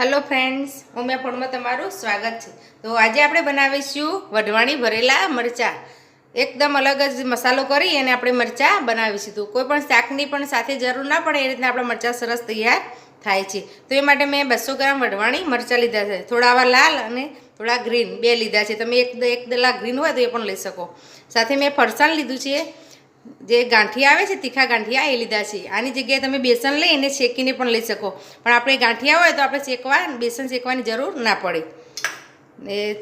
Hello friends Umiya ફળમાં તમારું સ્વાગત છે. તો આજે આપણે બનાવીશું વઢવાણી ભરેલા મરચાં. એકદમ અલગ જ મસાલો કરી અને આપણે મરચાં બનાવીશું. તો કોઈ પણ શાકની પણ સાથે જરૂર ના પડે એ રીતના આપણા મરચાં સરસ તૈયાર થાય છે. તો એ માટે મેં બસો ગ્રામ વઢવાણી મરચાં લીધા છે. થોડા આવા લાલ અને થોડા ગ્રીન, બે લીધા છે. તમે એક એક દલા ગ્રીન હોય તો એ પણ લઈ શકો. સાથે મેં ફરસાણ લીધું છે. જે ગાંઠિયા આવે છે, તીખા ગાંઠિયા, એ લીધા છે. આની જગ્યાએ તમે બેસન લઈ એને શેકીને પણ લઈ શકો. પણ આપણે ગાંઠિયા હોય તો આપણે શેકવા, બેસન શેકવાની જરૂર ના પડે. ને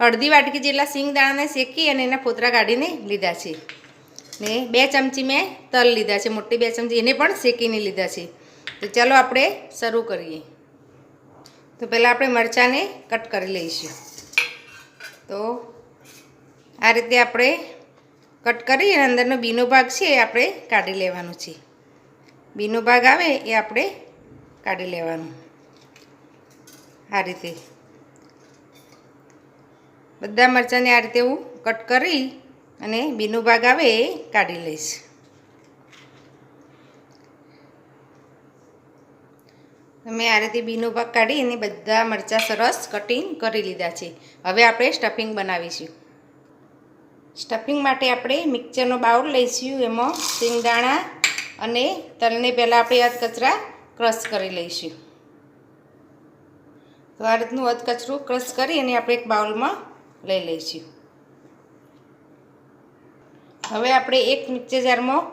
અડધી વાટકી જેટલા સિંગ દાણાને શેકી અને એના ફોતરા કાઢીને લીધા છે. ને બે ચમચી મેં તલ લીધા છે, મોટી બે ચમચી. એને પણ શેકીને લીધા છે. તો ચાલો આપણે શરૂ કરીએ. તો પહેલાં આપણે મરચાંને કટ કરી લઈશું. તો આ રીતે આપણે કટ કરી અને અંદરનો બીનો ભાગ છે એ આપણે કાઢી લેવાનો છે. બીનો ભાગ આવે એ આપણે કાઢી લેવાનો. આ રીતે. બધા મરચાંને આ રીતે હું કટ કરી અને બીનો ભાગ આવે એ કાઢી લઈશ. મેં આ રીતે બીનો ભાગ કાઢી અને બધા મરચાં સરસ કટિંગ કરી લીધા છે. હવે આપણે સ્ટફિંગ બનાવીશું. સ્ટફિંગ માટે આપણે મિક્સરનો બાઉલ લઈશું, એમાં સિંગદાણા અને તલને પહેલાં આપણે અધ કચરા ક્રશ કરી લઈશું. તો આ રીતનું અધકચરું ક્રશ કરી અને આપણે એક બાઉલમાં લઈ લઈશું. હવે આપણે એક મિક્સર જારમાં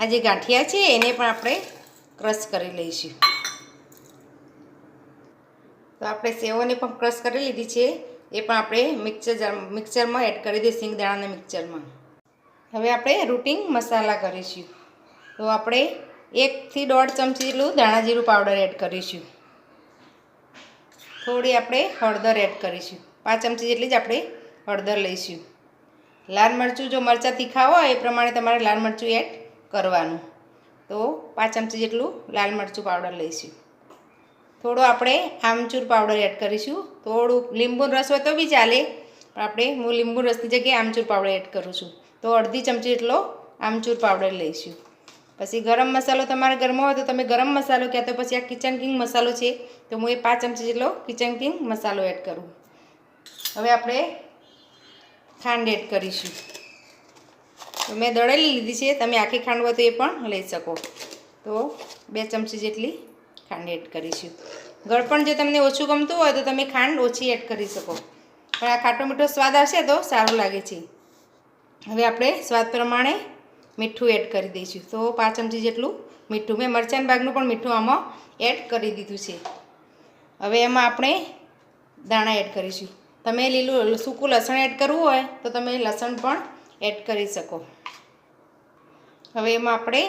આ જે ગાંઠિયા છે એને પણ આપણે ક્રશ કરી લઈશું. તો આપણે સેવોને પણ ક્રશ કરી લીધી છે. એ પણ આપણે મિક્સર મિક્સરમાં એડ કરી દઈએ સિંગદાણાના મિક્સરમાં હવે આપણે રૂટિંગ મસાલા કરીશું. તો આપણે એકથી દોઢ ચમચી જેટલું દાણા જીરું પાવડર એડ કરીશું. થોડી આપણે હળદર એડ કરીશું. પાંચ ચમચી જેટલી જ આપણે હળદર લઈશું. લાલ મરચું જો મરચાં તીખા હોય, એ પ્રમાણે તમારે લાલ મરચું એડ કરવાનું. તો પાંચ ચમચી જેટલું લાલ મરચું પાવડર લઈશું. થોડો આપણે આમચૂર પાવડર એડ કરીશું. થોડું લીંબુ રસ હોય તો બી ચાલે, પણ આપણે હું લીંબુ રસની જગ્યાએ આમચૂર પાવડર એડ કરું છું. તો અડધી ચમચી જેટલો આમચૂર પાવડર લઈશું. પછી ગરમ મસાલો તમારા ઘરમાં હોય તો તમે ગરમ મસાલો ક્યાં તો પછી આ કિચન કિંગ મસાલો છે, તો હું એ પાંચ ચમચી જેટલો કિચન કિંગ મસાલો એડ કરું. હવે આપણે ખાંડ એડ કરીશું. તો મેં દળેલી લીધી છે, તમે આખી ખાંડ હોય તો એ પણ લઈ શકો. તો બે ચમચી જેટલી ખાંડ એડ કરીશું. ગળપણ જે તમને ઓછું ગમતું હોય તો તમે ખાંડ ઓછી એડ કરી શકો. પણ આ ખાટો મીઠો સ્વાદ આવશે તો સારું લાગે છે. હવે આપણે સ્વાદ પ્રમાણે મીઠું એડ કરી દઈશું. તો પાંચ ચમચી જેટલું મીઠું. મેં મરચાં બાગનું પણ મીઠું આમાં એડ કરી દીધું છે. હવે એમાં આપણે દાણા એડ કરીશું. તમે લીલું સૂકું લસણ એડ કરવું હોય તો તમે લસણ પણ એડ કરી શકો. હવે એમાં આપણે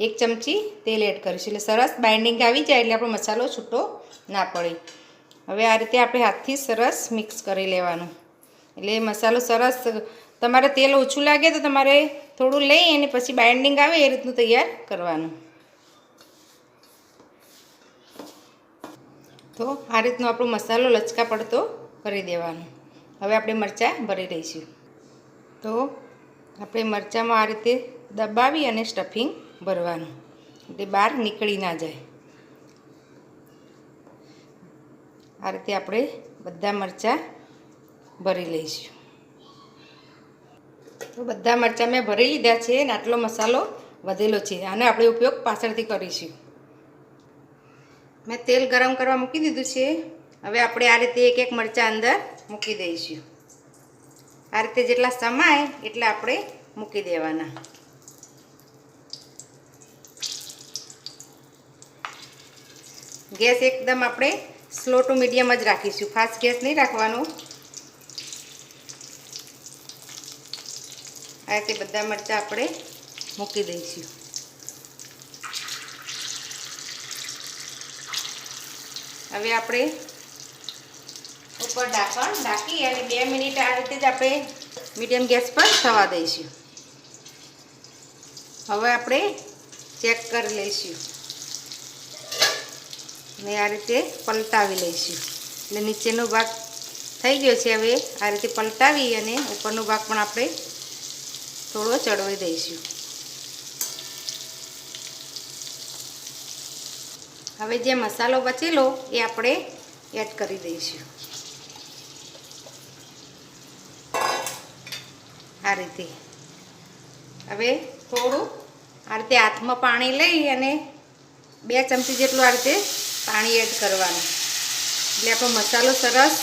એક ચમચી તેલ એડ કરીશું. એટલે સરસ બાઇન્ડિંગ આવી જાય એટલે આપણો મસાલો છૂટો ના પડે. હવે આ રીતે આપણે હાથથી સરસ મિક્સ કરી લેવાનું. એટલે મસાલો સરસ, તમારે તેલ ઓછું લાગે તો તમારે થોડું લઈ અને પછી બાઇન્ડિંગ આવે એ રીતનું તૈયાર કરવાનું. તો આ રીતનો આપણો મસાલો લચકા પડતો કરી દેવાનો. હવે આપણે મરચાં ભરી દઈશું. તો આપણે મરચાંમાં આ રીતે દબાવી અને સ્ટફિંગ ભરવાનું. એટલે બહાર નીકળી ના જાય. આ રીતે આપણે બધા મરચાં ભરી લઈશું. તો બધા મરચાં મેં ભરી લીધા છે અને આટલો મસાલો વધેલો છે. આનો આપણે ઉપયોગ પાછળથી કરીશું. મેં તેલ ગરમ કરવા મૂકી દીધું છે. હવે આપણે આ રીતે એક એક મરચાં અંદર મૂકી દઈશું. આ રીતે જેટલા સમાય એટલા આપણે મૂકી દેવાના. ગેસ એકદમ આપણે સ્લો ટુ મીડિયમ જ રાખીશું. ફાસ્ટ ગેસ નહીં રાખવાનું. આ રીતે બધા મરચાં આપણે મૂકી દઈશું. હવે આપણે ઉપર ઢાંકણ ઢાંકી અને બે મિનિટ આ રીતે જ આપણે મીડિયમ ગેસ પર થવા દઈશું. હવે આપણે ચેક કરી લઈશું. ને આ રીતે પલટાવી લઈશું. એટલે નીચેનો ભાગ થઈ ગયો છે હવે આ રીતે પલટાવી અને ઉપરનો ભાગ પણ આપણે થોડો ચડવી દઈશું. હવે જે મસાલો બચેલો એ આપણે એડ કરી દઈશું. આ રીતે. હવે થોડું આ રીતે હાથમાં પાણી લઈ અને બે ચમચી જેટલું આ રીતે પાણી એડ કરવાનું. એટલે આપણો મસાલો સરસ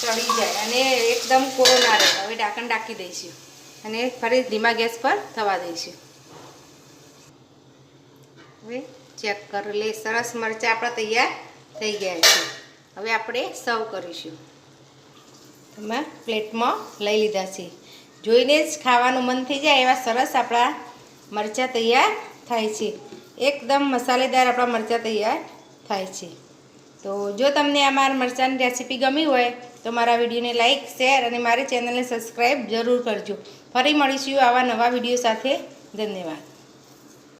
ચડી જાય અને એકદમ કોરો ના રહે. હવે ઢાંકણ ઢાંકી દઈશું અને ફરી ધીમા ગેસ પર થવા દઈશું. હવે ચેક કરી, લે સરસ મરચાં આપણા તૈયાર થઈ ગયા છે. હવે આપણે સર્વ કરીશું. તમે પ્લેટમાં લઈ લીધા છે. જોઈને જ ખાવાનું મન થઈ જાય એવા સરસ આપણા મરચાં તૈયાર થાય છે. એકદમ મસાલેદાર આપણા મરચાં તૈયાર થાય છે. તો જો તમને આ મારા મરચાંની રેસીપી ગમી હોય, તો મારા વિડીયોને લાઇક શેર અને મારી ચેનલને સબસ્ક્રાઈબ જરૂર કરજો. ફરી મળીશું આવા નવા વીડિયો સાથે. ધન્યવાદ.